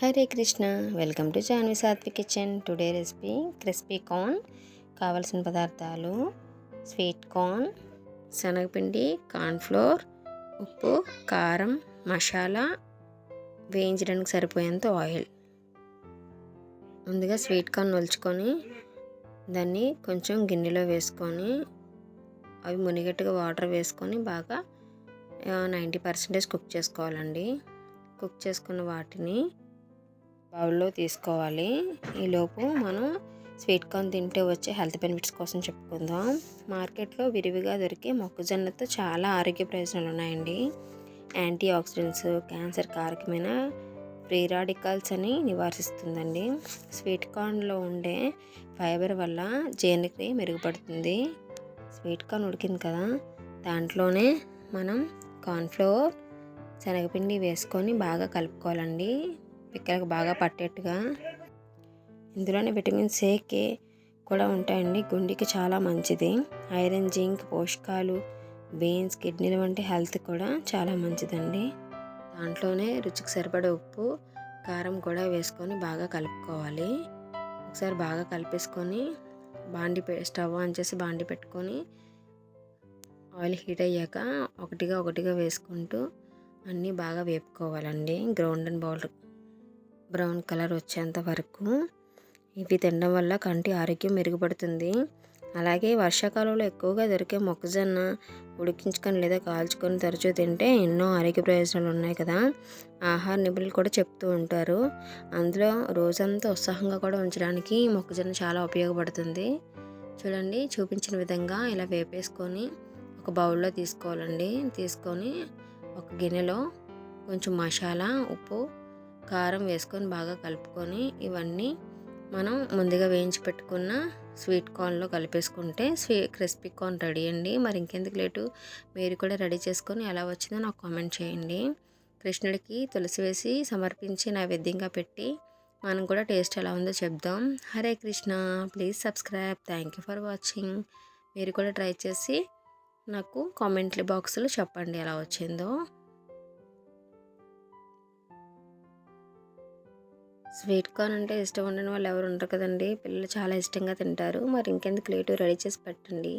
Hare Krishna. Welcome to Janvi Satvi kitchen. Today recipe crispy corn. కావలసిన పదార్థాలు sweet corn శనగపిండి cornflour ఉప్పు కారం మసాలా వేయించడానికి సరిపోయేంత ఆయిల్. ముందుగా స్వీట్ కార్న్ ఒలుచుకొని దాన్ని కొంచెం గిన్నెలో వేసుకొని అవి మునిగట్టుగా వాటర్ వేసుకొని బాగా నైంటీ పర్సెంటేజ్ కుక్ చేసుకోవాలండి. కుక్ చేసుకున్న వాటిని బౌల్లో తీసుకోవాలి. ఈలోపు మనం స్వీట్ కార్న్ తింటే వచ్చే హెల్త్ బెనిఫిట్స్ కోసం చెప్పుకుందాం. మార్కెట్లో విరివిగా దొరికే మొక్కజొన్నతో చాలా ఆరోగ్య ప్రయోజనాలు ఉన్నాయండి. యాంటీ ఆక్సిడెంట్స్ క్యాన్సర్ కారకమైన ఫ్రీ రాడికల్స్ అని నివారిస్తుందండి. స్వీట్ కార్న్లో ఉండే ఫైబర్ వల్ల జీర్ణక్రియ మెరుగుపడుతుంది. స్వీట్ కార్న్ ఉడికింది కదా దాంట్లోనే మనం కార్న్ఫ్లోర్ శనగపిండి వేసుకొని బాగా కలుపుకోవాలండి. పిక్కలకు బాగా పట్టేట్టుగా. ఇందులోనే విటమిన్ కే కూడా ఉంటాయండి. గుండెకి చాలా మంచిది. ఐరన్ జింక్ పోషకాలు బీన్స్ కిడ్నీలు వంటి హెల్త్ కూడా చాలా మంచిదండి. దాంట్లోనే రుచికి సరిపడే ఉప్పు కారం కూడా వేసుకొని బాగా కలుపుకోవాలి. ఒకసారి బాగా కలిపేసుకొని బాండి స్టవ్ ఆన్ చేసి బాండి పెట్టుకొని ఆయిల్ హీట్ అయ్యాక ఒకటిగా ఒకటిగా వేసుకుంటూ అన్నీ బాగా వేపుకోవాలండి. Ground and bowl brown colour వచ్చేంత వరకు ఇవి తినడం వల్ల కంటి ఆరోగ్యం మెరుగుపడుతుంది. అలాగే వర్షాకాలంలో ఎక్కువగా దొరికే మొక్కజొన్న ఉడికించుకొని లేదా కాల్చుకొని తరచూ తింటే ఎన్నో ఆరోగ్య ప్రయోజనాలు ఉన్నాయి కదా. ఆహార నిపుణులు కూడా చెప్తూ ఉంటారు. అందులో రోజంతా ఉత్సాహంగా కూడా ఉంచడానికి మొక్కజొన్న చాలా ఉపయోగపడుతుంది. చూడండి చూపించిన విధంగా ఇలా వేపేసుకొని ఒక బౌల్లో తీసుకోవాలండి. తీసుకొని ఒక గిన్నెలో కొంచెం మసాలా ఉప్పు కారం వేసుకొని బాగా కలుపుకొని ఇవన్నీ మనం ముందుగా వేయించి పెట్టుకున్న స్వీట్ కార్న్లో కలిపేసుకుంటే స్వీ క్రిస్పీ కార్న్ రెడీ అండి. మరి ఇంకెందుకు లేటు? మీరు కూడా రెడీ చేసుకొని ఎలా వచ్చిందో నాకు కామెంట్ చేయండి. కృష్ణుడికి తులసి వేసి సమర్పించి నైవేద్యంగా పెట్టి మనం కూడా టేస్ట్ ఎలా ఉందో చెప్దాం. Hare Krishna. Please subscribe. Thank you for watching. మీరు కూడా ట్రై చేసి నాకు కామెంట్లీ బాక్స్లో చెప్పండి ఎలా వచ్చిందో. స్వీట్ కార్న్ అంటే ఇష్టం ఉండని వాళ్ళు ఎవరు ఉండరు కదండి. పిల్లలు చాలా ఇష్టంగా తింటారు. మరి ఇంకెందుకు లేటు రెడీ చేసి పెట్టండి.